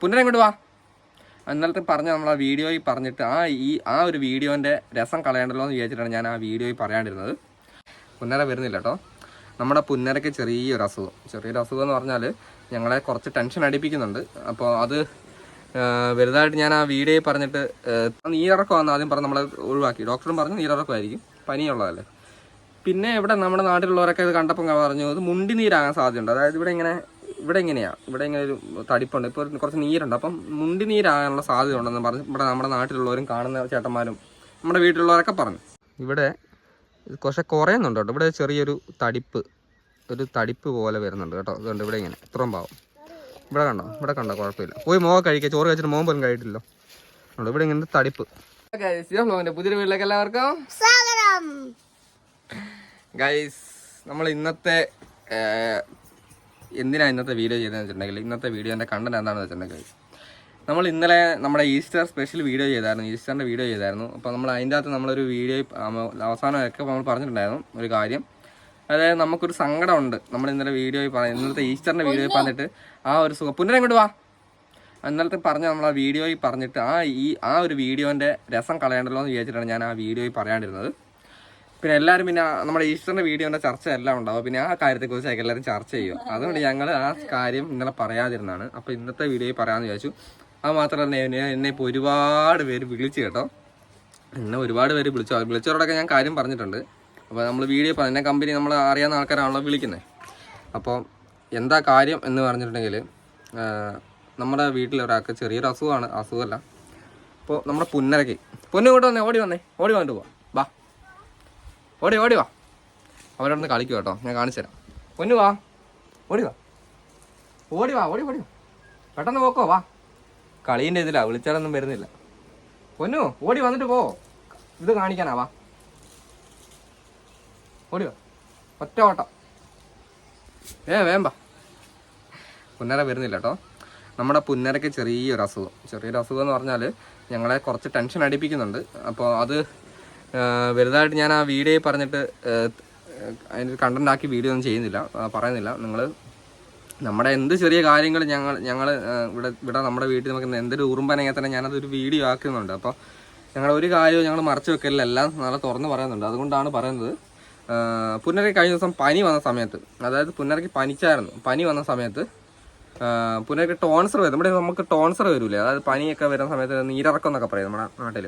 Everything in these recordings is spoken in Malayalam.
പുന്നര ഇങ്ങോട്ട് വാ. ഇന്നലത്തെ പറഞ്ഞ നമ്മൾ ആ വീഡിയോയിൽ പറഞ്ഞിട്ട് ആ ഈ ആ ഒരു വീഡിയോന്റെ രസം കളയണ്ടല്ലോ എന്ന് വിചാരിച്ചിട്ടാണ് ഞാൻ ആ വീഡിയോയിൽ പറയാണ്ടിരുന്നത്. പുന്നര വരുന്നില്ല കേട്ടോ നമ്മുടെ പുന്നരയ്ക്ക് ചെറിയൊരു അസുഖം. ചെറിയൊരു അസുഖം എന്ന് പറഞ്ഞാൽ ഞങ്ങളെ കുറച്ച് ടെൻഷൻ അടിപ്പിക്കുന്നുണ്ട്. അപ്പോൾ അത് വലുതായിട്ട് ഞാൻ ആ വീഡിയോയിൽ പറഞ്ഞിട്ട് നീരിറക്കമാണെന്ന് ആദ്യം പറഞ്ഞ് നമ്മളെ ഒഴിവാക്കി. ഡോക്ടറും പറഞ്ഞു നീരിറക്കമായിരിക്കും പനിയുള്ളതല്ലേ. പിന്നെ ഇവിടെ നമ്മുടെ നാട്ടിലുള്ളവരൊക്കെ ഇത് കണ്ടപ്പോൾ പറഞ്ഞു ഇത് മുണ്ടി നീരാകാൻ സാധ്യതയുണ്ട്. അതായത് ഇവിടെ ഇങ്ങനെ ഇവിടെ ഇങ്ങനെയാണ് ഇവിടെ ഇങ്ങനെ ഒരു തടിപ്പുണ്ട്. ഇപ്പോൾ കുറച്ച് നീരുണ്ട്. അപ്പം മുണ്ടി നീരാകാനുള്ള സാധ്യത ഉണ്ടെന്ന് പറഞ്ഞ് ഇവിടെ നമ്മുടെ നാട്ടിലുള്ളവരും കാണുന്ന ചേട്ടന്മാരും നമ്മുടെ വീട്ടിലുള്ളവരൊക്കെ പറഞ്ഞു. ഇവിടെ കുറച്ച് കുറയുന്നുണ്ട് കേട്ടോ. ഇവിടെ ചെറിയൊരു തടിപ്പ് ഒരു തടിപ്പ് പോലെ വരുന്നുണ്ട് കേട്ടോ. അതുകൊണ്ട് ഇവിടെ ഇങ്ങനെ. ഇത്രയും പാവം ഇവിടെ കണ്ടോ? ഇവിടെ കണ്ടോ? കുഴപ്പമില്ല. പോയി മോഹ കഴിക്കുക ചോറ് കഴിച്ചിട്ട് മോൻ പോലും കഴിയിട്ടില്ലോ ഉണ്ടോ ഇവിടെ ഇങ്ങനെ തടിപ്പ്. പുതിയ വീട്ടിലേക്ക് എല്ലാവർക്കും സ്വാഗതം. ഗൈസ് നമ്മൾ ഇന്നത്തെ ഏർ, എന്തിനാ ഇന്നത്തെ വീഡിയോ ചെയ്തതെന്ന് വെച്ചിട്ടുണ്ടെങ്കിൽ ഇന്നത്തെ വീഡിയോന്റെ കണ്ടന്റ് എന്താണെന്ന് വെച്ചിട്ടുണ്ടെങ്കിൽ നമ്മൾ ഇന്നലെ നമ്മുടെ ഈസ്റ്റർ സ്പെഷ്യൽ വീഡിയോ ചെയ്തായിരുന്നു ഈസ്റ്ററിന്റെ വീഡിയോ ചെയ്തായിരുന്നു. അപ്പോൾ നമ്മൾ അതിന്റെ അകത്ത് നമ്മളൊരു വീഡിയോ അവസാനമൊക്കെ നമ്മൾ പറഞ്ഞിട്ടുണ്ടായിരുന്നു ഒരു കാര്യം. അതായത് നമുക്കൊരു സങ്കടമുണ്ട്. നമ്മൾ ഇന്നലെ വീഡിയോയിൽ പറഞ്ഞ ഇന്നത്തെ ഈസ്റ്ററിന്റെ വീഡിയോ പറഞ്ഞിട്ട് ആ ഒരു സുഖം. പുനരങ്ങോട്ട് വാ. ഇന്നലത്തെ പറഞ്ഞ നമ്മൾ ആ വീഡിയോയിൽ പറഞ്ഞിട്ട് ആ ഈ ആ ഒരു വീഡിയോന്റെ രസം കളയണ്ടല്ലോ എന്ന് വിചാരിച്ചിട്ടാണ് ഞാൻ ആ വീഡിയോയിൽ പറയാണ്ടിരുന്നത്. പിന്നെ എല്ലാവരും പിന്നെ നമ്മുടെ ഈസ്റ്ററിന്റെ വീഡിയോന്റെ ചർച്ച എല്ലാം ഉണ്ടാവും പിന്നെ ആ കാര്യത്തെക്കുറിച്ച് എല്ലാവരും ചർച്ച ചെയ്യും അതുകൊണ്ട് ഞങ്ങൾ ആ കാര്യം ഇന്നലെ പറയാതിരുന്നാണ് അപ്പൊ ഇന്നത്തെ വീഡിയോയിൽ പറയാന്ന് വിചാരിച്ചു. അത് മാത്രമല്ല എന്നെ ഇപ്പൊ ഒരുപാട് പേര് വിളിച്ചു കേട്ടോ. എന്നെ ഒരുപാട് പേര് വിളിച്ചു. വിളിച്ചവരോടൊക്കെ ഞാൻ കാര്യം പറഞ്ഞിട്ടുണ്ട്. അപ്പോൾ നമ്മൾ വീഡിയോ എന്നെ കമ്പനി നമ്മൾ അറിയാവുന്ന ആൾക്കാരാണല്ലോ വിളിക്കുന്നത് അപ്പോൾ എന്താ കാര്യം എന്ന് പറഞ്ഞിട്ടുണ്ടെങ്കിൽ നമ്മുടെ വീട്ടിൽ ഒരാൾക്ക് ചെറിയൊരു അസുഖമാണ്. അസുഖമല്ല. അപ്പോൾ നമ്മുടെ പുന്നരക്ക്. പൊന്നു കൂട്ട് വന്നേ. ഓടി വന്നേ. ഓടി വന്നിട്ട് പോവാം. ബാ. ഓടി ഓടി വാ. അവരോടൊന്ന് കളിക്കും കേട്ടോ. ഞാൻ കാണിച്ചു തരാം. പൊന്നു വാ. ഓടി വാ. ഓടി വാ ഓടി ഓടി പെട്ടെന്ന് പോക്കോ വാ. കളീന്റെ ഇതിലാ വിളിച്ചാലൊന്നും വരുന്നില്ല. പൊന്നു ഓടി വന്നിട്ട് പോ. ഇത് കാണിക്കാനാ വാ. ഓടി വാ. ഒറ്റ ഓട്ടം. ഏ വേമ്പ. പുന്നര വരുന്നില്ല കേട്ടോ. നമ്മുടെ പുന്നരയ്ക്ക് ചെറിയൊരു അസുഖം ചെറിയൊരു അസുഖം എന്ന് പറഞ്ഞാൽ ഞങ്ങളെ കുറച്ച് ടെൻഷൻ അടിപ്പിക്കുന്നുണ്ട്. അപ്പോൾ അത് വലുതായിട്ട് ഞാൻ ആ വീഡിയോ പറഞ്ഞിട്ട് അതിന്റെ കണ്ടന്റ് ആക്കി വീഡിയോ ഒന്നും ചെയ്യുന്നില്ല. പറയുന്നില്ല. നിങ്ങൾ നമ്മുടെ എന്ത് ചെറിയ കാര്യങ്ങൾ ഞങ്ങൾ ഞങ്ങൾ ഇവിടെ ഇവിടെ നമ്മുടെ വീട്ടിൽ നമുക്ക് എന്തൊരു ഉറുമ്പനെങ്കിൽ തന്നെ ഞാനതൊരു വീഡിയോ ആക്കുന്നുണ്ട്. അപ്പോൾ ഞങ്ങളുടെ ഒരു കാര്യവും ഞങ്ങൾ മറച്ചു വെക്കലില്ല. എല്ലാം നല്ല തുറന്ന് പറയുന്നുണ്ട്. അതുകൊണ്ടാണ് പറയുന്നത്. പുനരക്കി കഴിഞ്ഞ ദിവസം പനി വന്ന സമയത്ത് അതായത് പുന്നരയ്ക്ക് പനിച്ചായിരുന്നു. പനി വന്ന സമയത്ത് പുനരക്കി ടോൺസർ വരും. നമ്മുടെ നമുക്ക് ടോൺസർ വരില്ലേ അതായത് പനിയൊക്കെ വരുന്ന സമയത്ത് നീരിറക്കം എന്നൊക്കെ പറയും നമ്മുടെ നാട്ടിൽ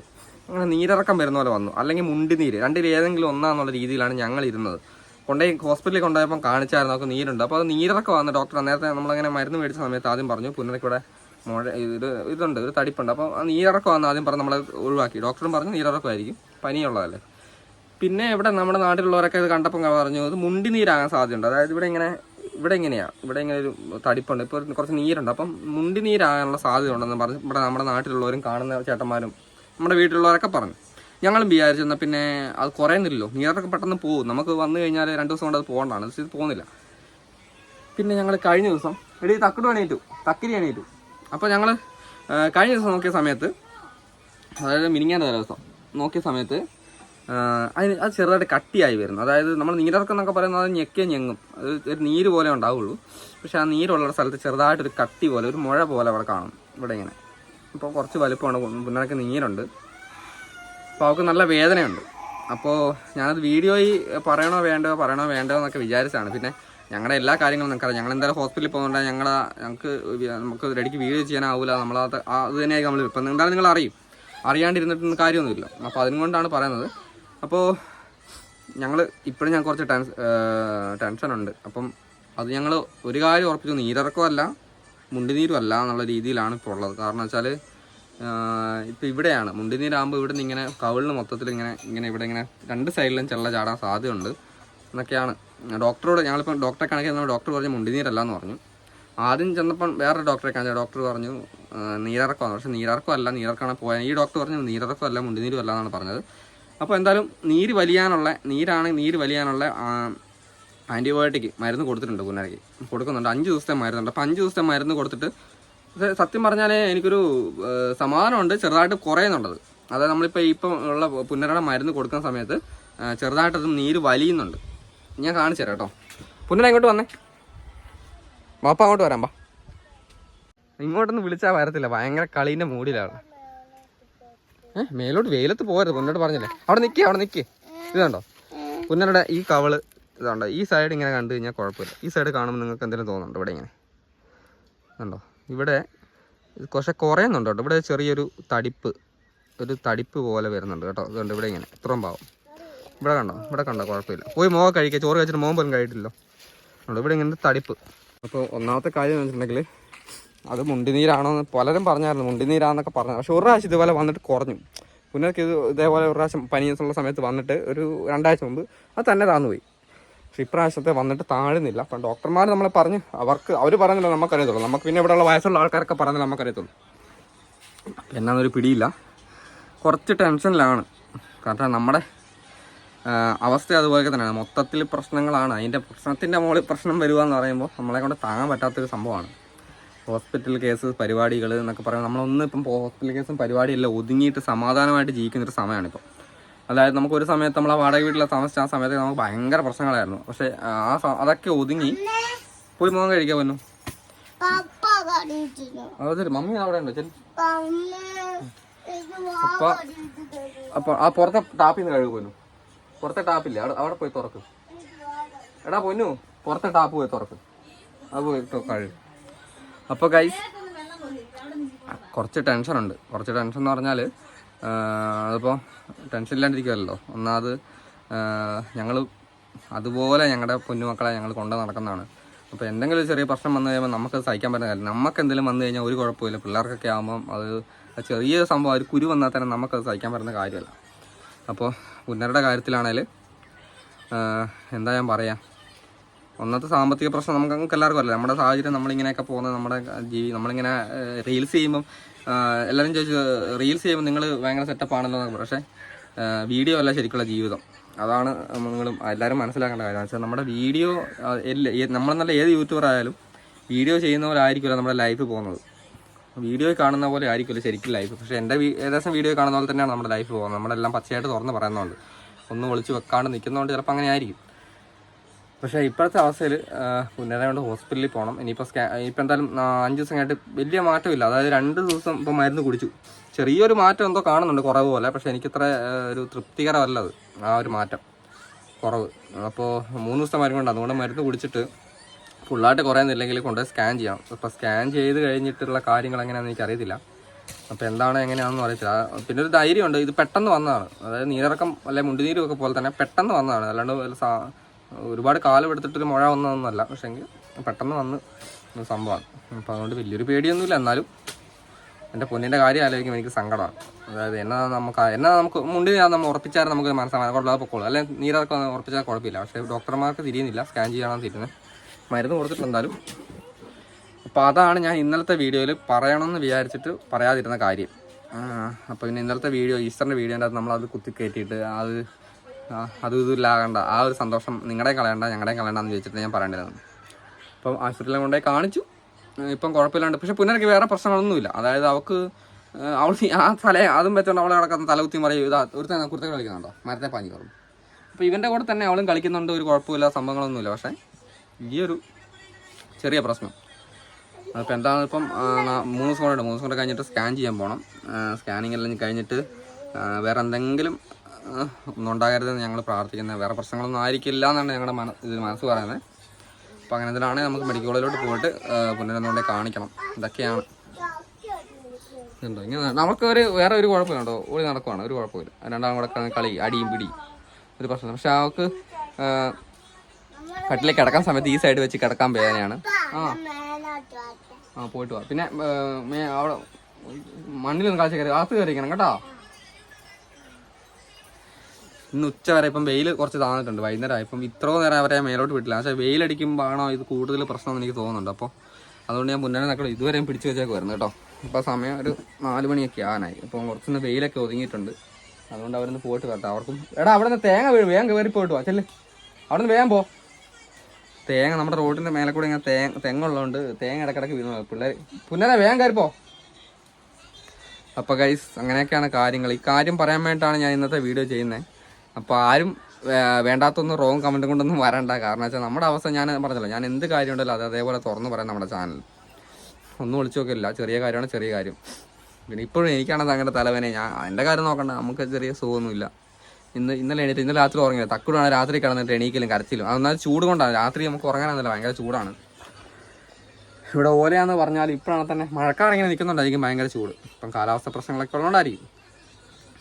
അങ്ങനെ നീരിറക്കം വരുന്ന പോലെ വന്നു. അല്ലെങ്കിൽ മുണ്ടിനീര്. രണ്ടിൽ ഏതെങ്കിലും ഒന്നാന്നുള്ള രീതിയിലാണ് ഞങ്ങൾ ഇരുന്നത് കൊണ്ടേ ഹോസ്പിറ്റലിൽ കൊണ്ടുപോയപ്പോൾ കാണിച്ചായിരുന്നു. അവർക്ക് നീരുണ്ട്. അപ്പോൾ അത് നീരിറക്കം വന്ന ഡോക്ടർ നേരത്തെ നമ്മളങ്ങനെ മരുന്ന് മേടിച്ച സമയത്ത് ആദ്യം പറഞ്ഞു പുനരക്കൂടെ മുഴ ഇത് ഇതുണ്ട് ഒരു തടിപ്പുണ്ട്. അപ്പോൾ ആ നീരിറക്കം വന്ന് ആദ്യം പറഞ്ഞ് നമ്മളെ ഒഴിവാക്കി. ഡോക്ടറും പറഞ്ഞു നീരിറക്കമായിരിക്കും. പനിയുള്ളതല്ലേ. പിന്നെ ഇവിടെ നമ്മുടെ നാട്ടിലുള്ളവരൊക്കെ ഇത് കണ്ടപ്പോൾ പറഞ്ഞു ഇത് മുണ്ടി നീരാകാൻ സാധ്യതയുണ്ട്. അതായത് ഇവിടെ ഇങ്ങനെ ഇവിടെ ഇങ്ങനെയാണ് ഇവിടെ ഇങ്ങനെ ഒരു തടിപ്പുണ്ട്. ഇപ്പോൾ കുറച്ച് നീരുണ്ട്. അപ്പം മുണ്ടി നീരാകാനുള്ള സാധ്യത ഉണ്ടെന്ന് പറഞ്ഞ് ഇവിടെ നമ്മുടെ നാട്ടിലുള്ളവരും കാണുന്ന ചേട്ടന്മാരും നമ്മുടെ വീട്ടിലുള്ളവരൊക്കെ പറഞ്ഞു. ഞങ്ങളും വിചാരിച്ചു എന്നാൽ പിന്നെ അത് കുറയുന്നില്ലല്ലോ. നീരൊക്കെ പെട്ടെന്ന് പോകും നമുക്ക് വന്നു കഴിഞ്ഞാൽ രണ്ട് ദിവസം കൊണ്ട് അത് പോകണ്ടാണ് പക്ഷേ ഇത് പോകുന്നില്ല. പിന്നെ ഞങ്ങൾ കഴിഞ്ഞ ദിവസം എടീ തക്കട് എണീറ്റു. തക്കിരി എണീറ്റു. അപ്പോൾ ഞങ്ങൾ കഴിഞ്ഞ ദിവസം നോക്കിയ സമയത്ത് അതായത് മിനിങ്ങാന്റെ ദിവസം നോക്കിയ സമയത്ത് അതിന് അത് ചെറുതായിട്ട് കട്ടിയായി വരുന്നു. അതായത് നമ്മൾ നീരൊക്കെ എന്നൊക്കെ പറയുന്നത് ഞെക്കിയ ഞെങ്ങും. അത് ഒരു നീര് പോലെ ഉണ്ടാവുള്ളൂ. പക്ഷേ ആ നീരുള്ള സ്ഥലത്ത് ചെറുതായിട്ടൊരു കട്ടി പോലെ ഒരു മുഴ പോലെ അവിടെ കാണും. ഇവിടെ ഇങ്ങനെ. ഇപ്പോൾ കുറച്ച് വലുപ്പമാണ്. പിന്നൊക്കെ നീരുണ്ട് അപ്പോൾ അവൾക്ക് നല്ല വേദനയുണ്ട്. അപ്പോൾ ഞാനത് വീഡിയോയിൽ പറയണോ വേണ്ടോ പറയണോ വേണ്ടോ എന്നൊക്കെ വിചാരിച്ചാണ് പിന്നെ ഞങ്ങളുടെ എല്ലാ കാര്യങ്ങളും നിങ്ങൾക്കറിയാം ഞങ്ങൾ എന്തായാലും ഹോസ്പിറ്റലിൽ പോകുന്നുണ്ടെങ്കിൽ ഞങ്ങൾ ഞങ്ങൾക്ക് നമുക്ക് റെഡിക്ക് വീഡിയോ ചെയ്യാനാവില്ല നമ്മൾ അത് അത് നമ്മൾ ഇപ്പം എന്തായാലും നിങ്ങൾ അറിയും. അറിയാണ്ടിരുന്നിട്ടൊന്നും കാര്യമൊന്നുമില്ല. അപ്പോൾ അതുകൊണ്ടാണ് പറയുന്നത്. അപ്പോൾ ഞങ്ങൾ ഇപ്പോഴും ഞാൻ കുറച്ച് ടെൻഷൻ ഉണ്ട് അപ്പം അത് ഞങ്ങൾ ഒരു കാര്യം ഉറപ്പിച്ചു. നീരിറക്കമല്ല മുണ്ടിനീരും അല്ല എന്നുള്ള രീതിയിലാണ് ഇപ്പോൾ ഉള്ളത്. കാരണം വെച്ചാൽ ഇപ്പം ഇവിടെയാണ്. മുണ്ടിനീരാകുമ്പോൾ ഇവിടെ നിന്ന് ഇങ്ങനെ കവിളിന് മൊത്തത്തിൽ ഇങ്ങനെ ഇങ്ങനെ ഇവിടെ ഇങ്ങനെ രണ്ട് സൈഡിലും ചെള്ള ചാടാൻ സാധ്യതയുണ്ട് എന്നൊക്കെയാണ്. ഡോക്ടറോട് ഞങ്ങളിപ്പോൾ ഡോക്ടറെ കാണിക്കുന്ന ഡോക്ടർ പറഞ്ഞു മുണ്ടിനീരല്ല എന്ന് പറഞ്ഞു. ആദ്യം ചെന്നപ്പം വേറെ ഡോക്ടറെ കാണിച്ചു ഡോക്ടർ പറഞ്ഞു ആ, പക്ഷേ പക്ഷെ നീരിറക്കമല്ല നീരിറക്കമാണ് ഈ ഡോക്ടർ പറഞ്ഞു നീരിറക്കമല്ല മുണ്ടിനീരും അല്ല എന്നാണ് പറഞ്ഞത്. അപ്പോൾ എന്തായാലും നീര് വലിയാനുള്ള നീരാണ് നീര് വലിയാനുള്ള ആന്റിബയോട്ടിക് മരുന്ന് കൊടുത്തിട്ടുണ്ട് കുഞ്ഞാരയ്ക്ക് കൊടുക്കുന്നുണ്ട്. അഞ്ച് ദിവസത്തെ മരുന്നുണ്ട്. അപ്പോൾ അഞ്ച് ദിവസത്തെ മരുന്ന് കൊടുത്തിട്ട് സത്യം പറഞ്ഞാൽ എനിക്കൊരു സമാധാനമുണ്ട്. ചെറുതായിട്ട് കുറയുന്നുണ്ടത്. അതായത് നമ്മളിപ്പോൾ ഇപ്പം ഉള്ള പുന്നരയുടെ മരുന്ന് കൊടുക്കുന്ന സമയത്ത് ചെറുതായിട്ടത് നീര് വലിയുന്നുണ്ട്. ഞാൻ കാണിച്ചു തരാം കേട്ടോ. പുന്നര ഇങ്ങോട്ട് വന്നേ? വാപ്പ അങ്ങോട്ട് വരാം പാ ഇങ്ങോട്ടൊന്നും വിളിച്ചാൽ വരത്തില്ല. ഭയങ്കര കളീന്റെ മൂഡിലാണ് ഏഹ് മേലോട്ട് വെയിലത്ത് പോകരുത്. പുന്നോട്ട് പറഞ്ഞില്ലേ? അവിടെ നിൽക്കേ അവിടെ നിൽക്കേ ഇതുണ്ടോ പുന്നരുടെ ഈ കവൾ. ഇതുണ്ടോ. ഈ സൈഡ് ഇങ്ങനെ കണ്ടു കഴിഞ്ഞാൽ കുഴപ്പമില്ല. ഈ സൈഡ് കാണുമ്പോൾ നിങ്ങൾക്ക് എന്തെങ്കിലും തോന്നുന്നുണ്ടോ ഇവിടെ ഇങ്ങനെ? ഉണ്ടോ ഇവിടെ കുറച്ച് കുറയുന്നുണ്ട് കേട്ടോ. ഇവിടെ ചെറിയൊരു തടിപ്പ് ഒരു തടിപ്പ് പോലെ വരുന്നുണ്ട് കേട്ടോ. അതുകൊണ്ട് ഇവിടെ ഇങ്ങനെ. ഇത്രയും പാവം ഇവിടെ കണ്ടോ? ഇവിടെ കണ്ടോ? കുഴപ്പമില്ല. പോയി മോ കഴിക്കുക ചോറ് കഴിച്ചിട്ട് മോൻ പോലും കഴിയിട്ടില്ലോ ഉണ്ടോ ഇവിടെ ഇങ്ങനെ തടിപ്പ്. അപ്പോൾ ഒന്നാമത്തെ കാര്യം എന്ന് വെച്ചിട്ടുണ്ടെങ്കിൽ അത് മുണ്ടിനീരാണോ എന്ന് പലരും പറഞ്ഞായിരുന്നു. മുണ്ടിനീരാന്നൊക്കെ പറഞ്ഞു പക്ഷെ ഒരു പ്രാവശ്യം ഇതുപോലെ വന്നിട്ട് കുറഞ്ഞു. പുനർക്ക് ഇത് ഇതേപോലെ ഒരു പ്രാവശ്യം പനിയുള്ള സമയത്ത് വന്നിട്ട് ഒരു രണ്ടാഴ്ച മുമ്പ് അത് തന്നെ താന്നു പോയി. പക്ഷെ ഇപ്രാവശ്യത്തെ വന്നിട്ട് താഴുന്നില്ല. അപ്പം ഡോക്ടർമാർ നമ്മളെ പറഞ്ഞ് അവർക്ക് അവർ പറഞ്ഞില്ല നമുക്കറിയത്തുള്ളൂ. നമുക്ക് പിന്നെ ഇവിടെയുള്ള വയസ്സുള്ള ആൾക്കാരൊക്കെ പറഞ്ഞാൽ നമുക്കറിയത്തുള്ളൂ. എന്നാന്നൊരു പിടിയില്ല. കുറച്ച് ടെൻഷനിലാണ്. കാരണം നമ്മുടെ അവസ്ഥ അതുപോലെ തന്നെയാണ്. മൊത്തത്തിൽ പ്രശ്നങ്ങളാണ്. അതിന്റെ പ്രശ്നത്തിന്റെ മുകളിൽ പ്രശ്നം വരിക എന്ന് പറയുമ്പോൾ നമ്മളെ കൊണ്ട് താങ്ങാൻ പറ്റാത്തൊരു സംഭവമാണ്. ഹോസ്പിറ്റൽ കേസ് പരിപാടികൾ എന്നൊക്കെ പറയുമ്പോൾ നമ്മളൊന്നും ഇപ്പം ഹോസ്പിറ്റൽ കേസും പരിപാടിയെല്ലാം ഒതുങ്ങിയിട്ട് സമാധാനമായിട്ട് ജീവിക്കുന്നൊരു സമയമാണിപ്പോൾ അതായത് നമുക്ക് ഒരു സമയത്ത് നമ്മൾ ആ വാടക വീട്ടിലെ താമസിച്ച ആ സമയത്ത് നമുക്ക് ഭയങ്കര പ്രശ്നങ്ങളായിരുന്നു. പക്ഷെ ആ അതൊക്കെ ഒതുങ്ങി പോയി മോൻ കഴിക്കാൻ വന്നു അതെ മമ്മി അവിടെ ഉണ്ട് ചെല്ലു. അപ്പൊ അപ്പൊ ആ പുറത്തെ ടാപ്പിൽ നിന്ന് കഴുകു പോന്നു. പുറത്തെ ടാപ്പില്ലേ അവിടെ അവിടെ പോയി തുറക്ക്. എടാ പൊന്നു പുറത്തെ ടാപ്പ് പോയി തുറക്ക്. അത് പോയി കഴുകും. അപ്പൊ അപ്പോൾ കുറച്ച് കുറച്ച് ടെൻഷനുണ്ട് കുറച്ച് ടെൻഷൻ എന്ന് പറഞ്ഞാൽ അതിപ്പോൾ ടെൻഷൻ ഇല്ലാണ്ടിരിക്കുമല്ലോ ഒന്നാമത് ഞങ്ങൾ അതുപോലെ ഞങ്ങളുടെ പൊന്നുമക്കളെ ഞങ്ങൾ കൊണ്ട് നടക്കുന്നതാണ്. അപ്പോൾ എന്തെങ്കിലും ചെറിയ പ്രശ്നം വന്നു കഴിയുമ്പോൾ നമുക്കത് സഹിക്കാൻ പറ്റുന്ന കാര്യം നമുക്ക് എന്തെങ്കിലും വന്നു കഴിഞ്ഞാൽ ഒരു കുഴപ്പമില്ല പിള്ളേർക്കൊക്കെ ആകുമ്പം അത് ചെറിയ സംഭവം ഒരു കുരു വന്നാൽ തന്നെ നമുക്കത് സഹിക്കാൻ പറ്റുന്ന കാര്യമല്ല. അപ്പോൾ പുന്നരുടെ കാര്യത്തിലാണേൽ എന്താ ഞാൻ പറയാ? ഒന്നത്തെ സാമ്പത്തിക പ്രശ്നം നമുക്ക് എല്ലാവർക്കും അല്ല നമ്മുടെ സാഹചര്യം നമ്മളിങ്ങനെയൊക്കെ പോകുന്നത് നമ്മുടെ ജീവി നമ്മളിങ്ങനെ റീൽസ് ചെയ്യുമ്പം എല്ലാവരും ചോദിച്ചു റീൽസ് ചെയ്യുമ്പോൾ നിങ്ങൾ ഭയങ്കര സെറ്റപ്പ് ആണല്ലോ. പക്ഷേ വീഡിയോ അല്ല ശരിക്കുള്ള ജീവിതം. അതാണ് നിങ്ങളും എല്ലാവരും മനസ്സിലാക്കേണ്ട കാര്യം. വെച്ചാൽ നമ്മുടെ വീഡിയോ നമ്മൾ നല്ല ഏത് യൂട്യൂബർ ആയാലും വീഡിയോ ചെയ്യുന്ന പോലെ ആയിരിക്കുമല്ലോ നമ്മുടെ ലൈഫ് പോകുന്നത്. വീഡിയോ കാണുന്ന പോലെ ആയിരിക്കുമല്ലോ ശരിക്കും ലൈഫ് പക്ഷേ എന്റെ ഏകദേശം വീഡിയോ കാണുന്ന പോലെ തന്നെയാണ് നമ്മുടെ ലൈഫ് പോകുന്നത്. നമ്മളെല്ലാം പച്ചയായിട്ട് തുറന്ന് പറയുന്നതുകൊണ്ട്. ഒന്നും ഒളിച്ച് വെക്കാണ്ട് നിൽക്കുന്നതുകൊണ്ട് ചിലപ്പോൾ അങ്ങനെ ആയിരിക്കും. പക്ഷേ ഇപ്പോഴത്തെ അവസ്ഥയിൽ പുനരെ ഹോസ്പിറ്റലിൽ പോകണം ഇനിയിപ്പോൾ സ്കാ ഇപ്പം എന്തായാലും അഞ്ച് ദിവസം കഴിഞ്ഞിട്ട് വലിയ മാറ്റമില്ല. അതായത് രണ്ട് ദിവസം ഇപ്പോൾ മരുന്ന് കുടിച്ചു. ചെറിയൊരു മാറ്റം എന്തോ കാണുന്നുണ്ട് കുറവ് പോലെ. പക്ഷേ എനിക്കിത്ര ഒരു തൃപ്തികരമല്ല അത്. ആ ഒരു മാറ്റം. കുറവ്. അപ്പോൾ മൂന്ന് ദിവസം മരുന്ന് കൊണ്ട് അതുകൊണ്ട് മരുന്ന് കുടിച്ചിട്ട് ഫുള്ളായിട്ട് കുറയുന്നില്ലെങ്കിൽ കൊണ്ടുപോയി സ്കാൻ ചെയ്യാം. അപ്പോൾ സ്കാൻ ചെയ്ത് കഴിഞ്ഞിട്ടുള്ള കാര്യങ്ങൾ എങ്ങനെയാണെന്ന് എനിക്കറിയത്തില്ല. അപ്പോൾ എന്താണ് എങ്ങനെയാണെന്ന് അറിയത്തില്ല. പിന്നെ ഒരു ധൈര്യമുണ്ട്. ഇത് പെട്ടെന്ന് വന്നതാണ്. അതായത് നീരിറക്കം അല്ലെ മുണ്ടുനീരും ഒക്കെ പോലെ തന്നെ പെട്ടെന്ന് വന്നതാണ്. അല്ലാണ്ട് ഒരുപാട് കാലം എടുത്തിട്ടൊരു മഴ വന്നതൊന്നുമല്ല പക്ഷേങ്കിൽ പെട്ടെന്ന് വന്ന് സംഭവമാണ്. അപ്പോൾ അതുകൊണ്ട് വലിയൊരു പേടിയൊന്നുമില്ല. എന്നാലും എന്റെ പൊന്നിന്റെ കാര്യം ആലോചിക്കുമ്പോൾ എനിക്ക് സങ്കടമാണ്. അതായത് എന്നാ നമുക്ക് എന്നാ നമുക്ക് മുണ്ടിൽ നമ്മൾ ഉറപ്പിച്ചാൽ നമുക്ക് കുഴപ്പമില്ല പൊക്കോളൂ. അല്ലെ നീരൊക്കെ ഉറപ്പിച്ചാൽ കുഴപ്പമില്ല. പക്ഷേ ഡോക്ടർമാർക്ക് തിരിയുന്നില്ല. സ്കാൻ ചെയ്യാനാണ് തിരിഞ്ഞ് മരുന്ന് കൊടുത്തിട്ടുണ്ടാലും അപ്പോൾ അതാണ് ഞാൻ ഇന്നലത്തെ വീഡിയോയിൽ പറയണമെന്ന് വിചാരിച്ചിട്ട് പറയാതിരുന്ന കാര്യം. അപ്പോൾ പിന്നെ ഇന്നലത്തെ വീഡിയോ ഈസ്റ്ററിന്റെ വീഡിയോന്റെ അകത്ത് നമ്മളത് കുത്തി കയറ്റിയിട്ട് അത് അതും ഇതും ഇല്ലാകണ്ട ആ ഒരു സന്തോഷം നിങ്ങളുടെയും കളയണ്ട ഞങ്ങളുടെയും കളയണ്ടെന്ന് ചോദിച്ചിട്ട് ഞാൻ പറയേണ്ടതാണ് അപ്പം ആശുപത്രിയിലും കൊണ്ടുപോയി കാണിച്ചു. ഇപ്പം കുഴപ്പമില്ലാണ്ട്. പക്ഷെ പുനർക്ക് വേറെ പ്രശ്നങ്ങളൊന്നുമില്ല. അതായത് അവൾക്ക് അവൾ ആ തല അതും വെച്ചോണ്ട് അവളെ കിടക്കുന്ന തലകുത്തി മറിയും ഇതാ ഒരു തന്നെ കുർത്ത കളിക്കുന്നുണ്ടോ? മരത്തെ പാഞ്ഞു കയറും. അപ്പോൾ ഇവന്റെ കൂടെ തന്നെ അവളും കളിക്കുന്നുണ്ട്. ഒരു കുഴപ്പമില്ല സംഭവങ്ങളൊന്നുമില്ല. പക്ഷേ ഈ ഒരു ചെറിയ പ്രശ്നം. അപ്പോൾ എന്താണ് ഇപ്പം മൂന്ന് ദിവസം കൂടെ ഉണ്ട്. മൂന്ന് ദിവസം കൂടെ കഴിഞ്ഞിട്ട് സ്കാൻ ചെയ്യാൻ പോകണം സ്കാനിങ് എല്ലാം കഴിഞ്ഞിട്ട് വേറെ എന്തെങ്കിലും ഒന്നും ഉണ്ടാകരുതെന്ന് ഞങ്ങൾ പ്രാർത്ഥിക്കുന്നത്. വേറെ പ്രശ്നങ്ങളൊന്നും ആയിരിക്കില്ല എന്നാണ് ഞങ്ങളുടെ മന മനസ്സ് പറയുന്നത്. അപ്പോൾ അങ്ങനെ എന്തിനാണെങ്കിൽ നമുക്ക് മെഡിക്കൽ കോളേജിലോട്ട് പോയിട്ട് പുനരൊന്നുകൊണ്ടേ കാണിക്കണം. ഇതൊക്കെയാണ്. ഉണ്ടോ ഇങ്ങനെ നമുക്ക് ഒരു വേറെ ഒരു കുഴപ്പമില്ലട്ടോ ഓടി നടക്കുവാണ്. ഒരു കുഴപ്പമില്ല. രണ്ടാം കൂടെ കളി അടിയും പിടി ഒരു പ്രശ്നം പക്ഷെ അവൾക്ക് കട്ടിലേക്ക് കിടക്കാൻ സമയത്ത് ഈ സൈഡ് വെച്ച് കിടക്കാൻ വേദനയാണ് ആ. ആ പോയിട്ട് വാ. പിന്നെ അവിടെ മണ്ണിലൊന്നും കാഴ്ച കയറി അകത്ത് കയറിക്കണം കേട്ടോ. ഇന്ന് ഉച്ച വരെ ഇപ്പം വെയിൽ കുറച്ച് താന്നിട്ടുണ്ട്. വൈകുന്നേരം ഇപ്പം ഇത്രയും നേരം അവരെ മേലോട്ട് വിട്ടില്ല. പക്ഷേ വെയിലടിക്കുമ്പോഴാണോ ഇത് കൂടുതൽ പ്രശ്നം എനിക്ക് തോന്നുന്നുണ്ട്. അപ്പോൾ അതുകൊണ്ട് ഞാൻ മുന്നേ നക്കളെ ഇതുവരെയും പിടിച്ചു വെച്ചേക്കുമായിരുന്നു കേട്ടോ. ഇപ്പോൾ സമയം ഒരു നാല് മണിയൊക്കെ ആനായി അപ്പം കുറച്ചൊന്ന് വെയിലൊക്കെ ഒതുങ്ങിയിട്ടുണ്ട്. അതുകൊണ്ട് അവരൊന്ന് പോയിട്ട് വരട്ടെ. അവർക്കും എടാ അവിടെ നിന്ന് തേങ്ങ വീഴും. വേഗം കയറി പോയിട്ട് വാ. ചെല്ല്. അവിടെ നിന്ന് വേഗം പോ. തേങ്ങ നമ്മുടെ റോഡിന്റെ മേലെ കൂടെ ഇങ്ങനെ തേങ്ങ തെങ്ങുള്ളതുകൊണ്ട് തേങ്ങ ഇടക്കിടക്ക് വീണു പിള്ളേർ പുന്നേനെ വേഗം കയറിപ്പോ അപ്പോൾ ഗൈസ് അങ്ങനെയൊക്കെയാണ് കാര്യങ്ങൾ. ഈ കാര്യം പറയാൻ വേണ്ടിയിട്ടാണ് ഞാൻ ഇന്നത്തെ വീഡിയോ ചെയ്യുന്നത്. അപ്പോൾ ആരും വേണ്ടാത്തൊന്നും റോങ് കമന്റ് കൊണ്ടൊന്നും വരണ്ട. കാരണം വെച്ചാൽ നമ്മുടെ അവസ്ഥ ഞാൻ പറഞ്ഞല്ലോ ഞാൻ എന്ത് കാര്യം ഉണ്ടല്ലോ അത് അതേപോലെ തുറന്നു പറയാം നമ്മുടെ ചാനൽ ഒന്നും വിളിച്ചു നോക്കില്ല ചെറിയ കാര്യമാണ് ചെറിയ കാര്യം. പിന്നെ ഇപ്പോഴും എനിക്കാണത് അങ്ങനെ തലവേനെ ഞാൻ എന്റെ കാര്യം നോക്കണ്ട നമുക്ക് ചെറിയ സുഖമൊന്നുമില്ല. ഇന്ന് ഇന്നലെ എണീറ്റ് ഇന്നലെ രാത്രി ഉറങ്ങില്ല തക്കുടാണ് രാത്രി കിടന്നിട്ട് എണീക്കലും കരച്ചിലും. അതെന്നാൽ ചൂട് കൊണ്ടാണ്. രാത്രി നമുക്ക് ഉറങ്ങാനൊന്നുമില്ല ഭയങ്കര ചൂടാണ്. ഇവിടെ ഓലയാന്ന് പറഞ്ഞാൽ ഇപ്പോഴാണ് തന്നെ മഴക്കാർ ഇങ്ങനെ നിൽക്കുന്നുണ്ടായിരിക്കും ഭയങ്കര ചൂട്. ഇപ്പം കാലാവസ്ഥ പ്രശ്നങ്ങളൊക്കെ ഉള്ളതുകൊണ്ടായിരിക്കും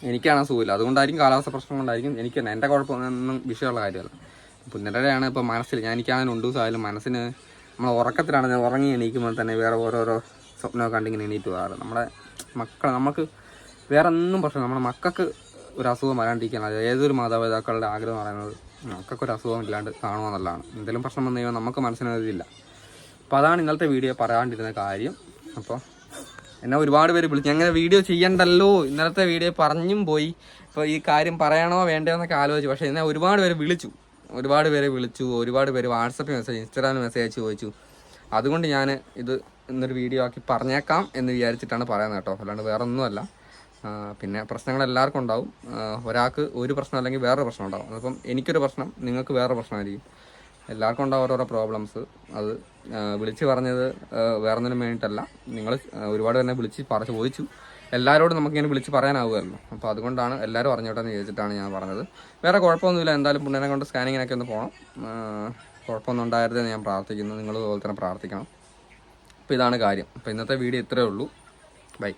എനിക്കാണ് സുഖമില്ല അതുകൊണ്ടായിരിക്കും കാലാവസ്ഥ പ്രശ്നം കൊണ്ടായിരിക്കും എനിക്ക് തന്നെ. എന്റെ കുഴപ്പമൊന്നും വിഷയമുള്ള കാര്യമല്ല. പുനരടെയാണ് ഇപ്പോൾ മനസ്സിൽ ഞാൻ എനിക്കാണെങ്കിൽ ഉണ്ടു ദിവസമായാലും മനസ്സിന് നമ്മൾ ഉറക്കത്തിലാണ് ഞാൻ ഉറങ്ങി എണീക്കുമ്പോൾ തന്നെ വേറെ ഓരോരോ സ്വപ്നമൊക്കെ കണ്ടിങ്ങനെ എണീറ്റ് പോകാറ്. നമ്മുടെ മക്കൾ നമുക്ക് വേറെ ഒന്നും പ്രശ്നം നമ്മുടെ മക്കൾക്ക് ഒരു അസുഖം വരാണ്ടിരിക്കാൻ അത് ഏതൊരു മാതാപിതാക്കളുടെ ആഗ്രഹം പറയുന്നത് മക്കൾക്ക് ഒരു അസുഖം ഇല്ലാണ്ട് കാണുമെന്നുള്ളതാണ് എന്തെങ്കിലും പ്രശ്നം വന്നു കഴിഞ്ഞാൽ നമുക്ക് മനസ്സിനതില്ല അപ്പോൾ അതാണ് ഇന്നലത്തെ വീഡിയോ പറയാണ്ടിരുന്ന കാര്യം. അപ്പോൾ എന്നെ ഒരുപാട് പേര് വിളിച്ചു. അങ്ങനെ വീഡിയോ ചെയ്യണ്ടല്ലോ. ഇന്നലത്തെ വീഡിയോ പറഞ്ഞും പോയി. ഇപ്പോൾ ഈ കാര്യം പറയണോ വേണ്ടയോ എന്നൊക്കെ ആലോചിച്ചു. പക്ഷേ എന്നെ ഒരുപാട് പേര് വിളിച്ചു. ഒരുപാട് പേര് വിളിച്ചു. ഒരുപാട് പേര് വാട്സപ്പ് മെസ്സേജ് ഇൻസ്റ്റാഗ്രാമിൽ മെസ്സേജ് അയച്ച് ചോദിച്ചു. അതുകൊണ്ട് ഞാൻ ഇത് ഇന്നൊരു വീഡിയോ ആക്കി പറഞ്ഞേക്കാം എന്ന് വിചാരിച്ചിട്ടാണ് പറയുന്നത് കേട്ടോ. അല്ലാണ്ട് വേറെ ഒന്നുമല്ല പിന്നെ പ്രശ്നങ്ങൾ എല്ലാവർക്കും ഉണ്ടാവും. ഒരാൾക്ക് ഒരു പ്രശ്നം അല്ലെങ്കിൽ വേറൊരു പ്രശ്നം ഉണ്ടാവും. അതിപ്പം എനിക്കൊരു പ്രശ്നം നിങ്ങൾക്ക് വേറെ പ്രശ്നമായിരിക്കും. എല്ലാവർക്കും ഉണ്ടാവും ഓരോരോ പ്രോബ്ലംസ് അത് വിളിച്ചു പറഞ്ഞത് വേറൊന്നിനും വേണ്ടിയിട്ടല്ല. നിങ്ങൾ ഒരുപാട് തന്നെ വിളിച്ച് പറ ചോദിച്ചു. എല്ലാവരോടും നമുക്കിങ്ങനെ വിളിച്ച് പറയാനാവുമായിരുന്നു അപ്പോൾ അതുകൊണ്ടാണ് എല്ലാവരും അറിഞ്ഞോട്ടെ എന്ന് ചോദിച്ചിട്ടാണ് ഞാൻ പറഞ്ഞത്. വേറെ കുഴപ്പമൊന്നുമില്ല. എന്തായാലും പുണ്യനെ കൊണ്ട് സ്കാനിങ്ങിനൊക്കെ ഒന്ന് പോകണം കുഴപ്പമൊന്നും ഉണ്ടായിരുന്നെന്ന് ഞാൻ പ്രാർത്ഥിക്കുന്നു. നിങ്ങൾ അതുപോലെ തന്നെ പ്രാർത്ഥിക്കണം. അപ്പോൾ ഇതാണ് കാര്യം. അപ്പോൾ ഇന്നത്തെ വീഡിയോ ഇത്രയേ ഉള്ളൂ. ബൈ